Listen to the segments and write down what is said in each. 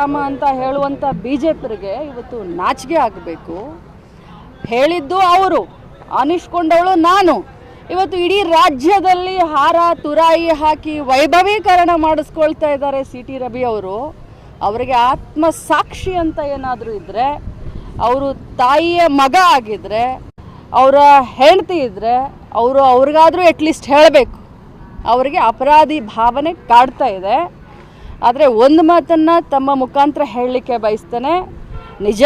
ರಾಮ ಅಂತ ಹೇಳುವಂಥ B J ಪಿಗೆ ಇವತ್ತು ನಾಚಿಕೆ ಆಗಬೇಕು. ಹೇಳಿದ್ದು ಅವರು ಅನಿಸ್ಕೊಂಡವಳು ನಾನು. ಇವತ್ತು ಇಡೀ ರಾಜ್ಯದಲ್ಲಿ ಹಾರ, ತುರಾಯಿ ಹಾಕಿ ವೈಭವೀಕರಣ ಮಾಡಿಸ್ಕೊಳ್ತಾ ಇದ್ದಾರೆ ಸಿ ಟಿ ರವಿ ಅವರು. ಅವರಿಗೆ ಆತ್ಮ ಸಾಕ್ಷಿ ಅಂತ ಏನಾದರೂ ಇದ್ದರೆ ಅವರು ತಾಯಿಯ ಮಗ ಆಗಿದ್ದರೆ ಅವರ ಹೆಂಡತಿ ಇದ್ದರೆ ಅವರು ಅವ್ರಿಗಾದರೂ ಅಟ್ಲೀಸ್ಟ್ ಹೇಳಬೇಕು. ಅವರಿಗೆ ಅಪರಾಧಿ ಭಾವನೆ ಕಾಡ್ತಾ ಇದೆ. ಆದರೆ ಒಂದು ಮಾತನ್ನು ತಮ್ಮ ಮುಖಾಂತರ ಹೇಳಲಿಕ್ಕೆ ಬಯಸ್ತೇನೆ. ನಿಜ,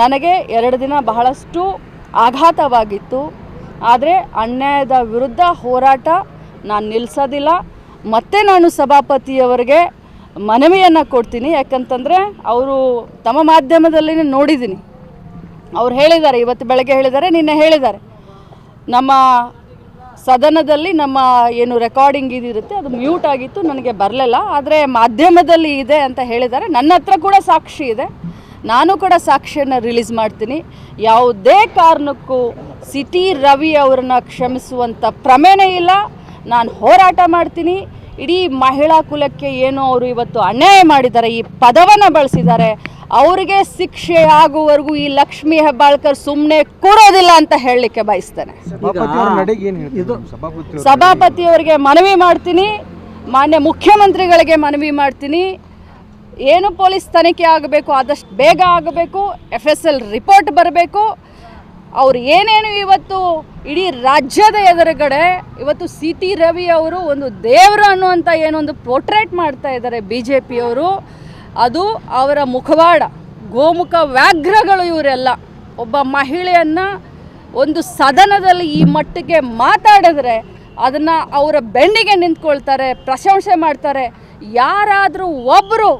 ನನಗೆ ಎರಡು ದಿನ ಬಹಳಷ್ಟು ಆಘಾತವಾಗಿತ್ತು. ಆದರೆ ಅನ್ಯಾಯದ ವಿರುದ್ಧ ಹೋರಾಟ ನಾನು ನಿಲ್ಲಿಸೋದಿಲ್ಲ ಮತ್ತೆ ನಾನು ಸಭಾಪತಿಯವರಿಗೆ ಮನವಿಯನ್ನು ಕೊಡ್ತೀನಿ. ಯಾಕಂತಂದರೆ ಅವರು ತಮ್ಮ ಮಾಧ್ಯಮದಲ್ಲಿ ನೋಡಿದ್ದೀನಿ. ಅವ್ರು ಹೇಳಿದ್ದಾರೆ, ಇವತ್ತು ಬೆಳಗ್ಗೆ ಹೇಳಿದ್ದಾರೆ, ನಿನ್ನೆ ಹೇಳಿದ್ದಾರೆ. ನಮ್ಮ ಸದನದಲ್ಲಿ ನಮ್ಮ ಏನು ರೆಕಾರ್ಡಿಂಗ್ ಇದಿರುತ್ತೆ ಅದು ಮ್ಯೂಟ್ ಆಗಿತ್ತು, ನನಗೆ ಬರಲಿಲ್ಲ. ಆದರೆ ಮಾಧ್ಯಮದಲ್ಲಿ ಇದೆ ಅಂತ ಹೇಳಿದ್ದಾರೆ. ನನ್ನ ಹತ್ರ ಕೂಡ ಸಾಕ್ಷಿ ಇದೆ. ನಾನು ಕೂಡ ಸಾಕ್ಷಿಯನ್ನು ರಿಲೀಸ್ ಮಾಡ್ತೀನಿ. ಯಾವುದೇ ಕಾರಣಕ್ಕೂ ಸಿಟಿ ರವಿ ಅವರನ್ನು ಕ್ಷಮಿಸುವಂಥ ಪ್ರಮೇನೇ ಇಲ್ಲ. ನಾನು ಹೋರಾಟ ಮಾಡ್ತೀನಿ. ಇಡೀ ಮಹಿಳಾ ಕುಲಕ್ಕೆ ಏನು ಅವರು ಇವತ್ತು ಅನ್ಯಾಯ ಮಾಡಿದ್ದಾರೆ. ಈ ಪದವನ್ನು ಬಳಸಿದ್ದಾರೆ. ಅವರಿಗೆ ಶಿಕ್ಷೆ ಆಗುವವರೆಗೂ ಈ ಲಕ್ಷ್ಮಿ ಹೆಬ್ಬಾಳ್ಕರ್ ಸುಮ್ಮನೆ ಕೂರೋದಿಲ್ಲ ಅಂತ ಹೇಳಲಿಕ್ಕೆ ಬಯಸ್ತೇನೆ. ಸಭಾಪತಿಯವರಿಗೆ ಮನವಿ ಮಾಡ್ತೀನಿ. ಮಾನ್ಯ ಮುಖ್ಯಮಂತ್ರಿಗಳಿಗೆ ಮನವಿ ಮಾಡ್ತೀನಿ. ಏನು ಪೊಲೀಸ್ ತನಿಖೆ ಆಗಬೇಕು ಆದಷ್ಟು ಬೇಗ ಆಗಬೇಕು ಎಫ್ ಎಸ್ ಎಲ್ ರಿಪೋರ್ಟ್ ಬರಬೇಕು. ಅವ್ರು ಏನೇನು ಇವತ್ತು ಇಡೀ ರಾಜ್ಯದ ಎದುರುಗಡೆ ಇವತ್ತು ಸಿ ಟಿ ರವಿ ಅವರು ಒಂದು ದೇವರು ಅನ್ನುವಂಥ ಏನೊಂದು ಪೋರ್ಟ್ರೇಟ್ ಮಾಡ್ತಾ ಇದ್ದಾರೆ ಬಿ ಜೆ ಪಿಯವರು ಅದು ಅವರ ಮುಖವಾಡ ಗೋಮುಖ ವ್ಯಾಘ್ರಗಳು ಇವರೆಲ್ಲ. ಒಬ್ಬ ಮಹಿಳೆಯನ್ನು ಒಂದು ಸದನದಲ್ಲಿ ಈ ಮಟ್ಟಿಗೆ ಮಾತಾಡಿದ್ರೆ ಅದನ್ನು ಅವರ ಬೆನ್ನಿಗೆ ನಿಂತ್ಕೊಳ್ತಾರೆ ಪ್ರಶಂಸೆ ಮಾಡ್ತಾರೆ. ಯಾರಾದರೂ ಒಬ್ಬರು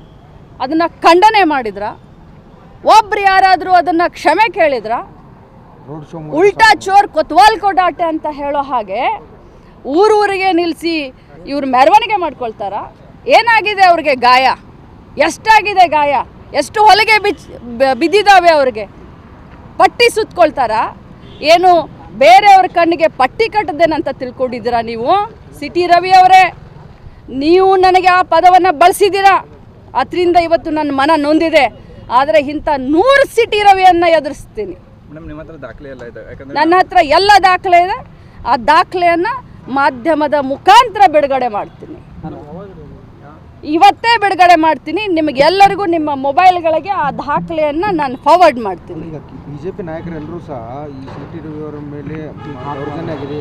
ಅದನ್ನು ಖಂಡನೆ ಮಾಡಿದ್ರ? ಒಬ್ರು ಯಾರಾದರೂ ಅದನ್ನು ಕ್ಷಮೆ ಕೇಳಿದ್ರ? ಉಲ್ಟಾ ಚೋರ್ ಕೊತ್ವಾಲ್ ಕೊಡಾಟೆ ಅಂತ ಹೇಳೋ ಹಾಗೆ ಊರೂರಿಗೆ ನಿಲ್ಲಿಸಿ ಇವ್ರು ಮೆರವಣಿಗೆ ಮಾಡ್ಕೊಳ್ತಾರ? ಏನಾಗಿದೆ ಅವ್ರಿಗೆ ಗಾಯ? ಎಷ್ಟಾಗಿದೆ ಗಾಯ? ಎಷ್ಟು ಹೊಲಿಗೆ ಬಿಚ್ ಬಿದ್ದಿದ್ದಾವೆ ಅವ್ರಿಗೆ? ಪಟ್ಟಿ ಸುತ್ಕೊಳ್ತಾರ? ಏನು ಬೇರೆಯವ್ರ ಕಣ್ಣಿಗೆ ಪಟ್ಟಿ ಕಟ್ಟದೇನಂತ ತಿಳ್ಕೊಂಡಿದ್ದೀರಾ ನೀವು? ಸಿಟಿ ರವಿ ಅವರೇ ನೀವು ನನಗೆ ಆ ಪದವನ್ನು ಬಳಸಿದ್ದೀರಾ? ಅದರಿಂದ ಇವತ್ತು ನನ್ನ ಮನ ನೊಂದಿದೆ. ಆದರೆ ಇಂಥ ನೂರು ಸಿಟಿ ರವಿಯನ್ನು ಎದುರಿಸ್ತೀನಿ. ಮೇಡಮ್ ನಿಮ್ಮ ಹತ್ರ ದಾಖಲೆ ಎಲ್ಲ ನನ್ನ ಹತ್ರ ಎಲ್ಲ ದಾಖಲೆ ಇದೆ. ಆ ದಾಖಲೆಯನ್ನು ಮಾಧ್ಯಮದ ಮುಖಾಂತರ ಬಿಡುಗಡೆ ಮಾಡ್ತೀನಿ. ಇವತ್ತೇ ಬಿಡುಗಡೆ ಮಾಡ್ತೀನಿ. ನಿಮಗೆಲ್ಲರಿಗೂ ನಿಮ್ಮ ಮೊಬೈಲ್ಗಳಿಗೆ ಆ ದಾಖಲೆಯನ್ನು ನಾನು ಫಾರ್ವರ್ಡ್ ಮಾಡ್ತೀನಿ. ಈಗ ಬಿಜೆಪಿ ನಾಯಕರೆಲ್ಲರೂ ಸಹ ಈ ಮೇಲೆ ದೌರ್ಜನ್ಯ ಆಗಿದೆ.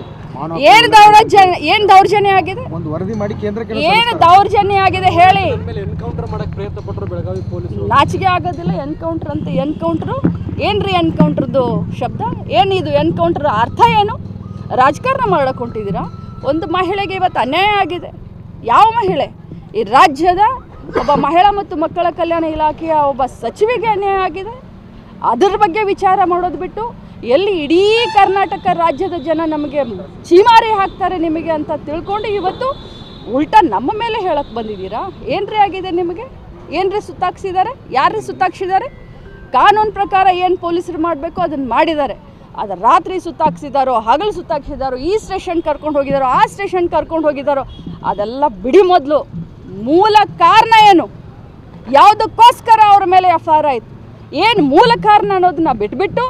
ಏನು ದೌರ್ಜನ್ಯ ಏನು ದೌರ್ಜನ್ಯ ಆಗಿದೆ? ಒಂದು ವರದಿ ಮಾಡಿ ಕೇಂದ್ರಕ್ಕೆ ಏನು ದೌರ್ಜನ್ಯ ಆಗಿದೆ ಹೇಳಿ. ಎನ್ಕೌಂಟರ್ ಮಾಡಕ್ಕೆ ಪ್ರಯತ್ನ ಪಟ್ಟರು ಬೆಳಗಾವಿ ಪೊಲೀಸರು. ನಾಚಿಕೆ ಆಗೋದಿಲ್ಲ ಎನ್ಕೌಂಟರ್ ಅಂತ ಎನ್ಕೌಂಟ್ರು ಏನ್ರಿ ಎನ್ಕೌಂಟ್ರದ್ದು ಶಬ್ದ? ಏನಿದು ಎನ್ಕೌಂಟರ್ ಅರ್ಥ ಏನು? ರಾಜಕಾರಣ ಮಾಡಕ್ಕೆ ಹೊಂಟಿದ್ದೀರಾ? ಒಂದು ಮಹಿಳೆಗೆ ಇವತ್ತು ಅನ್ಯಾಯ ಆಗಿದೆ. ಯಾವ ಮಹಿಳೆ? ಈ ರಾಜ್ಯದ ಒಬ್ಬ ಮಹಿಳಾ ಮತ್ತು ಮಕ್ಕಳ ಕಲ್ಯಾಣ ಇಲಾಖೆಯ ಒಬ್ಬ ಸಚಿವಿಗೆ ಅನ್ಯಾಯ ಆಗಿದೆ. ಅದರ ಬಗ್ಗೆ ವಿಚಾರ ಮಾಡೋದು ಬಿಟ್ಟು ಎಲ್ಲಿ ಇಡೀ ಕರ್ನಾಟಕ ರಾಜ್ಯದ ಜನ ನಮಗೆ ಚೀಮಾರಿ ಹಾಕ್ತಾರೆ ನಿಮಗೆ ಅಂತ ತಿಳ್ಕೊಂಡು ಇವತ್ತು ಉಲ್ಟಾ ನಮ್ಮ ಮೇಲೆ ಹೇಳಕ್ಕೆ ಬಂದಿದ್ದೀರಾ? ಏನ್ರಿ ಆಗಿದೆ ನಿಮಗೆ? ಏನ್ರಿ ಸುತ್ತಾಕ್ಸಿದ್ದಾರೆ? ಯಾರ್ರಿ ಸುತ್ತಾಕ್ಸಿದ್ದಾರೆ? ಕಾನೂನು ಪ್ರಕಾರ ಏನು ಪೊಲೀಸರು ಮಾಡಬೇಕು ಅದನ್ನು ಮಾಡಿದ್ದಾರೆ. ಅದು ರಾತ್ರಿ ಸುತ್ತಾಕ್ಸಿದಾರೋ, ಹಗಲು ಸುತ್ತಾಕ್ಸಿದಾರೋ, ಈ ಸ್ಟೇಷನ್ ಕರ್ಕೊಂಡು ಹೋಗಿದಾರೋ, ಆ ಸ್ಟೇಷನ್ ಕರ್ಕೊಂಡು ಹೋಗಿದಾರೋ, ಅದೆಲ್ಲ ಬಿಡಿ ಮೊದಲು. ಮೂಲ ಕಾರಣ ಏನು? ಯಾವುದಕ್ಕೋಸ್ಕರ ಅವ್ರ ಮೇಲೆ ಎಫ್ ಆರ್ ಆಯಿತು? ಏನು ಮೂಲ ಕಾರಣ ಅನ್ನೋದನ್ನ ಬಿಟ್ಬಿಟ್ಟು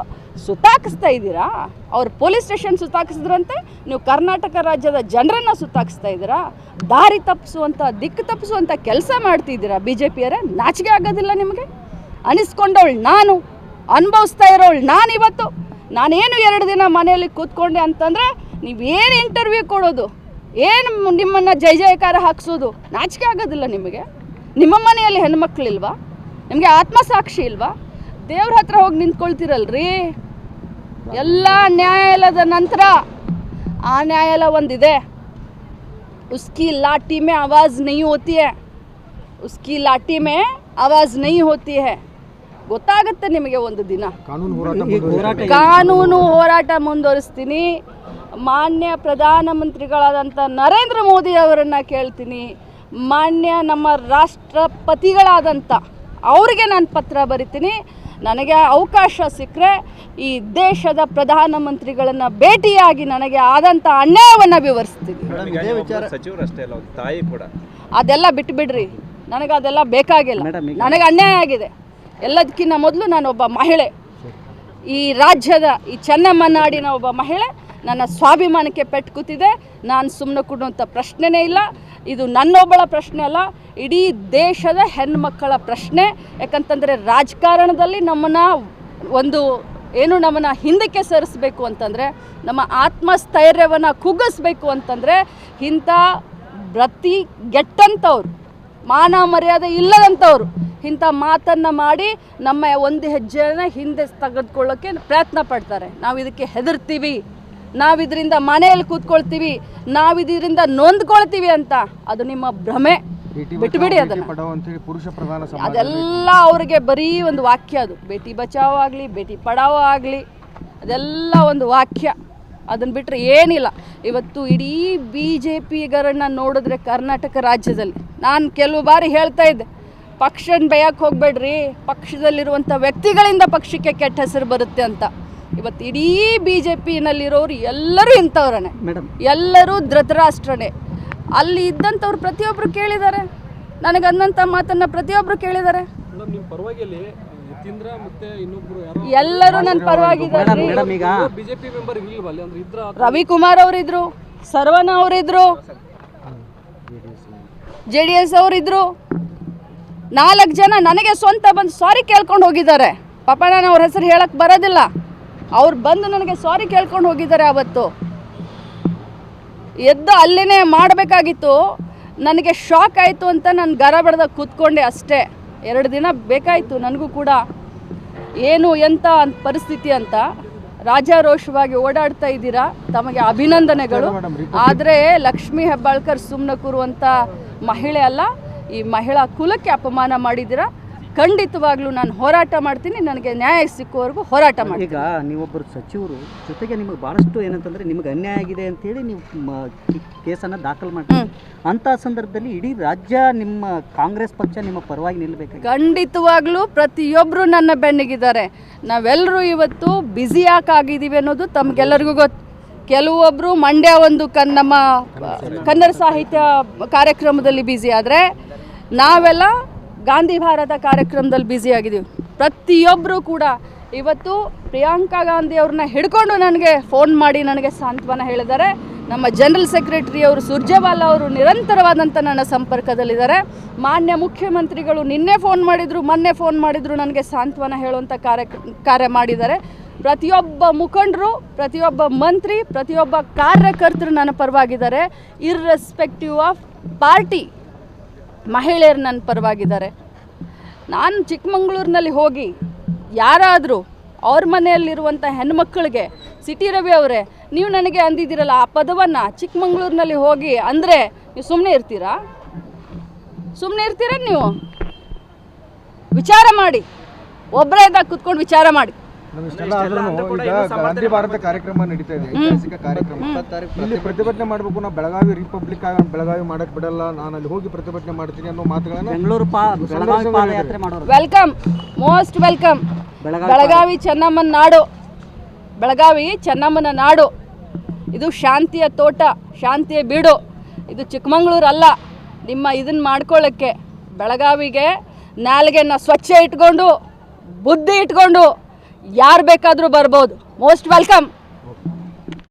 ಸುತ್ತಾಕಿಸ್ತಾ ಇದ್ದೀರಾ? ಅವ್ರು ಪೊಲೀಸ್ ಸ್ಟೇಷನ್ ಸುತ್ತಾಕಿಸಿದ್ರಂತೆ, ನೀವು ಕರ್ನಾಟಕ ರಾಜ್ಯದ ಜನರನ್ನ ಸುತ್ತಾಕಿಸ್ತಾ ಇದ್ದೀರಾ? ದಾರಿ ತಪ್ಪಿಸುವಂಥ ದಿಕ್ಕು ತಪ್ಪಿಸುವಂಥ ಕೆಲಸ ಮಾಡ್ತಿದ್ದೀರಾ ಬಿ ಜೆ ಪಿಯರೇ ನಾಚಿಕೆ ಆಗೋದಿಲ್ಲ ನಿಮಗೆ? ಅನಿಸ್ಕೊಂಡವಳು ನಾನು, ಅನುಭವಿಸ್ತಾ ಇರೋಳು ನಾನು ಇವತ್ತು ನಾನೇನು ಎರಡು ದಿನ ಮನೆಯಲ್ಲಿ ಕೂತ್ಕೊಂಡೆ ಅಂತಂದರೆ, ನೀವೇನು ಇಂಟರ್ವ್ಯೂ ಕೊಡೋದು? ಏನು ನಿಮ್ಮನ್ನು ಜೈ ಜಯಕಾರ ಹಾಕ್ಸೋದು ನಾಚಿಕೆ ಆಗೋದಿಲ್ಲ ನಿಮಗೆ? ನಿಮ್ಮ ಮನೆಯಲ್ಲಿ ಹೆಣ್ಮಕ್ಳಿಲ್ವಾ? ನಿಮಗೆ ಆತ್ಮಸಾಕ್ಷಿ ಇಲ್ವಾ? ದೇವ್ರ ಹತ್ರ ಹೋಗಿ ನಿಂತ್ಕೊಳ್ತಿರಲ್ರಿ? ಎಲ್ಲ ನ್ಯಾಯಾಲಯದ ನಂತರ ಆ ನ್ಯಾಯಾಲಯ ಒಂದಿದೆ. ಉಸ್ಕಿ ಲಾಟಿ ಮೇ ಆವಾಜ್ ನೈ ಹೋತಿ ಹೇ. ಉಸ್ಕಿ ಲಾಟಿ ಮೇ ಆವಾಜ್ ನೈ ಹೋತಿ ಹೇ. ಗೊತ್ತಾಗುತ್ತೆ ನಿಮಗೆ ಒಂದು ದಿನ. ಕಾನೂನು ಹೋರಾಟ ಮುಂದುವರಿಸ್ತೀನಿ. ಮಾನ್ಯ ಪ್ರಧಾನಮಂತ್ರಿಗಳಾದಂಥ ನರೇಂದ್ರ ಮೋದಿ ಅವರನ್ನು ಕೇಳ್ತೀನಿ. ಮಾನ್ಯ ನಮ್ಮ ರಾಷ್ಟ್ರಪತಿಗಳಾದಂಥ ಅವರಿಗೆ ನಾನು ಪತ್ರ ಬರಿತೀನಿ. ನನಗೆ ಅವಕಾಶ ಸಿಕ್ಕರೆ ಈ ದೇಶದ ಪ್ರಧಾನಮಂತ್ರಿಗಳನ್ನು ಭೇಟಿಯಾಗಿ ನನಗೆ ಆದಂಥ ಅನ್ಯಾಯವನ್ನು ವಿವರಿಸ್ತೀನಿ. ಅದೆಲ್ಲ ಬಿಟ್ಬಿಡ್ರಿ. ನನಗೆ ಅದೆಲ್ಲ ಬೇಕಾಗಿಲ್ಲ. ನನಗೆ ಅನ್ಯಾಯ ಆಗಿದೆ. ಎಲ್ಲದಕ್ಕಿಂತ ಮೊದಲು ನಾನೊಬ್ಬ ಮಹಿಳೆ. ಈ ರಾಜ್ಯದ ಈ ಚೆನ್ನಮ್ಮನಾಡಿನ ಒಬ್ಬ ಮಹಿಳೆ ನನ್ನ ಸ್ವಾಭಿಮಾನಕ್ಕೆ ಪೆಟ್ಟು ಕೂತಿದೆ. ನಾನು ಸುಮ್ಮನೆ ಕೊಡುವಂಥ ಪ್ರಶ್ನೆನೇ ಇಲ್ಲ. ಇದು ನನ್ನೊಬ್ಬಳ ಪ್ರಶ್ನೆ ಅಲ್ಲ, ಇಡೀ ದೇಶದ ಹೆಣ್ಮಕ್ಕಳ ಪ್ರಶ್ನೆ. ಯಾಕಂತಂದರೆ ರಾಜಕಾರಣದಲ್ಲಿ ನಮ್ಮನ್ನು ಒಂದು ಏನು ನಮ್ಮನ್ನು ಹಿಂದಕ್ಕೆ ಸರಿಸಬೇಕು ಅಂತಂದರೆ, ನಮ್ಮ ಆತ್ಮಸ್ಥೈರ್ಯವನ್ನು ಕುಗ್ಗಿಸ್ಬೇಕು ಅಂತಂದರೆ, ಇಂಥ ಪ್ರತಿ ಗೆಟ್ಟಂಥವ್ರು ಮಾನ ಮರ್ಯಾದೆ ಇಲ್ಲದಂಥವ್ರು ಇಂಥ ಮಾತನ್ನು ಮಾಡಿ ನಮ್ಮ ಒಂದು ಹೆಜ್ಜೆಯನ್ನು ಹಿಂದೆ ತೆಗೆದುಕೊಳ್ಳೋಕ್ಕೆ ಪ್ರಯತ್ನ ಪಡ್ತಾರೆ. ನಾವು ಇದಕ್ಕೆ ಹೆದರ್ತೀವಿ. ನಾವು ಇದರಿಂದ ಮನೆಯಲ್ಲಿ ಕೂತ್ಕೊಳ್ತೀವಿ ನಾವು ಇದರಿಂದ ನೊಂದ್ಕೊಳ್ತೀವಿ ಅಂತ ಅದು ನಿಮ್ಮ ಭ್ರಮೆ. ಬಿಟ್ಟುಬಿಡಿ ಬಿಟ್ಬಿಡಿ ಅದನ್ನ. ಅದೆಲ್ಲ ಅವ್ರಿಗೆ ಬರೀ ಒಂದು ವಾಕ್ಯ ಅದು. ಬೇಟಿ ಬಚಾವ್ ಆಗಲಿ ಬೇಟಿ ಪಡಾವ್ ಆಗಲಿ ಅದೆಲ್ಲ ಒಂದು ವಾಕ್ಯ. ಅದನ್ನು ಬಿಟ್ಟರೆ ಏನಿಲ್ಲ. ಇವತ್ತು ಇಡೀ ಬಿ ಜೆ ಪಿಗರನ್ನು ನೋಡಿದ್ರೆ ಕರ್ನಾಟಕ ರಾಜ್ಯದಲ್ಲಿ. ನಾನು ಕೆಲವು ಬಾರಿ ಹೇಳ್ತಾ ಇದ್ದೆ ಪಕ್ಷನ ಬಯಕ್ಕೆ ಹೋಗಬೇಡ್ರಿ ಪಕ್ಷದಲ್ಲಿರುವಂಥ ವ್ಯಕ್ತಿಗಳಿಂದ ಪಕ್ಷಕ್ಕೆ ಕೆಟ್ಟ ಹೆಸರು ಬರುತ್ತೆ ಅಂತ. ಇವತ್ತು ಇಡೀ ಬಿ ಜೆ ಪಿನಲ್ಲಿರೋರು ಎಲ್ಲರೂ ಇಂಥವ್ರೇ ಮೇಡಮ್. ಎಲ್ಲರೂ ಧೃತರಾಷ್ಟ್ರನೇ. ಅಲ್ಲಿ ಇದ್ದಂಥವ್ರು ಪ್ರತಿಯೊಬ್ಬರು ಕೇಳಿದ್ದಾರೆ. ನನಗೆ ಅನ್ನಂಥ ಮಾತನ್ನು ಪ್ರತಿಯೊಬ್ಬರು ಕೇಳಿದ್ದಾರೆ. ಎಲ್ಲರೂ ನನ್ನ ಪರವಾಗಿದ್ದಾರೆ. ರವಿಕುಮಾರ್ ಅವರಿದ್ರು ಸರ್ವನ ಅವರಿದ್ರು ಜೆ ಡಿ ಎಸ್ ಅವರಿದ್ರು. ನಾಲ್ಕು ಜನ ನನಗೆ ಸ್ವಂತ ಬಂದು ಸಾರಿ ಕೇಳ್ಕೊಂಡು ಹೋಗಿದ್ದಾರೆ. ಪಾಪ ನಾನು ಅವ್ರ ಹೆಸರು ಹೇಳಕ್ಕೆ ಬರೋದಿಲ್ಲ. ಅವ್ರು ಬಂದು ನನಗೆ ಸಾರಿ ಕೇಳ್ಕೊಂಡು ಹೋಗಿದ್ದಾರೆ ಅವತ್ತು ಎದ್ದು ಅಲ್ಲೇ ಮಾಡಬೇಕಾಗಿತ್ತು. ನನಗೆ ಶಾಕ್ ಆಯಿತು ಅಂತ ನಾನು ಗರ ಬಡ್ದಾಗ ಕೂತ್ಕೊಂಡೆ ಅಷ್ಟೇ. ಎರಡು ದಿನ ಬೇಕಾಯಿತು ನನಗೂ ಕೂಡ. ಏನು ಎಂತ ಅಂತ ಪರಿಸ್ಥಿತಿ ಅಂತ. ರಾಜಾರೋಷವಾಗಿ ಓಡಾಡ್ತಾ ಇದ್ದೀರಾ? ತಮಗೆ ಅಭಿನಂದನೆಗಳು. ಆದರೆ ಲಕ್ಷ್ಮೀ ಹೆಬ್ಬಾಳ್ಕರ್ ಸುಮ್ಮನೆ ಕೂರುವಂಥ ಮಹಿಳೆ ಅಲ್ಲ ಈ ಮಹಿಳಾ ಕುಲಕ್ಕೆ ಅಪಮಾನ ಮಾಡಿದ್ದೀರಾ? ಖಂಡಿತವಾಗ್ಲೂ ನಾನು ಹೋರಾಟ ಮಾಡ್ತೀನಿ ನನಗೆ ನ್ಯಾಯ ಸಿಕ್ಕುವವರೆಗೂ ಹೋರಾಟ ಮಾಡಿ ಈಗ ನೀವೊಬ್ಬರು ಸಚಿವರು ಜೊತೆಗೆ ನಿಮಗೆ ಭಾಳಷ್ಟು ಏನಂತಂದ್ರೆ ನಿಮಗೆ ಅನ್ಯಾಯ ಆಗಿದೆ ಅಂತೇಳಿ ನೀವು ಕೇಸನ್ನು ದಾಖಲು ಮಾಡ್ತೀವಿ ಅಂಥ ಸಂದರ್ಭದಲ್ಲಿ ಇಡೀ ರಾಜ್ಯ ನಿಮ್ಮ ಕಾಂಗ್ರೆಸ್ ಪಕ್ಷ ನಿಮ್ಮ ಪರವಾಗಿ ನಿಲ್ಲಬೇಕಾಗಿ ಖಂಡಿತವಾಗ್ಲೂ ಪ್ರತಿಯೊಬ್ಬರು ನನ್ನ ಬೆನ್ನಿಗಿದ್ದಾರೆ. ನಾವೆಲ್ಲರೂ ಇವತ್ತು ಬ್ಯುಸಿ ಆಗಿದ್ದೀವಿ ಅನ್ನೋದು ತಮಗೆಲ್ಲರಿಗೂ ಗೊತ್ತು. ಕೆಲವೊಬ್ಬರು ಮಂಡ್ಯ ಒಂದು ಕನ್ ನಮ್ಮ ಕನ್ನಡ ಸಾಹಿತ್ಯ. ಕಾರ್ಯಕ್ರಮದಲ್ಲಿ ಬ್ಯುಸಿ ಆದರೆ ನಾವೆಲ್ಲ ಗಾಂಧಿ ಭಾರತ ಕಾರ್ಯಕ್ರಮದಲ್ಲಿ ಬ್ಯುಸಿ ಆಗಿದ್ದೀವಿ. ಪ್ರತಿಯೊಬ್ಬರು ಕೂಡ ಇವತ್ತು ಪ್ರಿಯಾಂಕಾ ಗಾಂಧಿ ಅವ್ರನ್ನ ಹಿಡ್ಕೊಂಡು ನನಗೆ ಫೋನ್ ಮಾಡಿ ನನಗೆ ಸಾಂತ್ವನ ಹೇಳಿದ್ದಾರೆ. ನಮ್ಮ ಜನರಲ್ ಸೆಕ್ರೆಟರಿ ಅವರು ಸುರ್ಜೇವಾಲಾ ಅವರು ನಿರಂತರವಾದಂಥ ನನ್ನ ಸಂಪರ್ಕದಲ್ಲಿದ್ದಾರೆ. ಮಾನ್ಯ ಮುಖ್ಯಮಂತ್ರಿಗಳು ನಿನ್ನೆ ಫೋನ್ ಮಾಡಿದರು, ಮೊನ್ನೆ ಫೋನ್ ಮಾಡಿದರು, ನನಗೆ ಸಾಂತ್ವನ ಹೇಳುವಂಥ ಕಾರ್ಯ ಕಾರ್ಯ ಮಾಡಿದ್ದಾರೆ. ಪ್ರತಿಯೊಬ್ಬ ಮುಖಂಡರು, ಪ್ರತಿಯೊಬ್ಬ ಮಂತ್ರಿ, ಪ್ರತಿಯೊಬ್ಬ ಕಾರ್ಯಕರ್ತರು ನನ್ನ ಪರವಾಗಿದ್ದಾರೆ. ಇರ್ರೆಸ್ಪೆಕ್ಟಿವ್ ಆಫ್ ಪಾರ್ಟಿ ಮಹಿಳೆಯರು ನನ್ನ ಪರವಾಗಿದ್ದಾರೆ. ನಾನು ಚಿಕ್ಕಮಂಗ್ಳೂರಿನಲ್ಲಿ ಹೋಗಿ ಯಾರಾದರೂ ಅವ್ರ ಮನೆಯಲ್ಲಿರುವಂಥ ಹೆಣ್ಮಕ್ಳಿಗೆ ಸಿಟಿ ರವಿ ಅವರೇ, ನೀವು ನನಗೆ ಅಂದಿದ್ದೀರಲ್ಲ ಆ ಪದವನ್ನು ಚಿಕ್ಕಮಂಗ್ಳೂರಿನಲ್ಲಿ ಹೋಗಿ ಅಂದರೆ ನೀವು ಸುಮ್ಮನೆ ಇರ್ತೀರಾ? ಸುಮ್ಮನೆ ಇರ್ತೀರಾ ನೀವು? ವಿಚಾರ ಮಾಡಿ. ಒಬ್ಬರೇ ಇದ್ದಾಗ ಕುತ್ಕೊಂಡು ವಿಚಾರ ಮಾಡಿ. ಈಗ ಗಾಂಧಿ ಭಾರತ ಕಾರ್ಯಕ್ರಮ ನಡೀತಾ ಇದೆ. ಐತಿಹಾಸಿಕ ಕಾರ್ಯಕ್ರಮ. ಇಲ್ಲಿ ಪ್ರತಿಭಟನೆ ಮಾಡಬೇಕು ನಾವು ಬೆಳಗಾವಿ ರಿಪಬ್ಲಿಕ್ ಆಗಿ ಬೆಳಗಾವಿ ಮಾಡಕ್ ಬಿಡಲ್ಲ ನಾನು ಅಲ್ಲಿ ಹೋಗಿ ಪ್ರತಿಭಟನೆ ಮಾಡ್ತೀನಿ ಅನ್ನೋ ಮಾತುಗಳನ್ನ ಬೆಂಗಳೂರು ಬೆಳಗಾವಿ ಪಾದಯಾತ್ರೆ ಮಾಡೋರು. Welcome. Most welcome. Belagavi Belagavi ಚೆನ್ನಮ್ಮನ ನಾಡು. ಬೆಳಗಾವಿ ಚೆನ್ನಮ್ಮನ ನಾಡು. ಇದು ಶಾಂತಿಯ ತೋಟ ಶಾಂತಿಯ ಬೀಡು. ಇದು ಚಿಕ್ಕಮಂಗ್ಳೂರು ಅಲ್ಲ ನಿಮ್ಮ ಇದನ್ನ ಮಾಡ್ಕೊಳ್ಳೋಕ್ಕೆ ಬೆಳಗಾವಿಗೆ ನಾಲ್ಗೆನ ಸ್ವಚ್ಛ ಇಟ್ಕೊಂಡು ಬುದ್ಧಿ ಇಟ್ಕೊಂಡು ಯಾರು ಬೇಕಾದರೂ ಬರ್ಬೋದು. Most welcome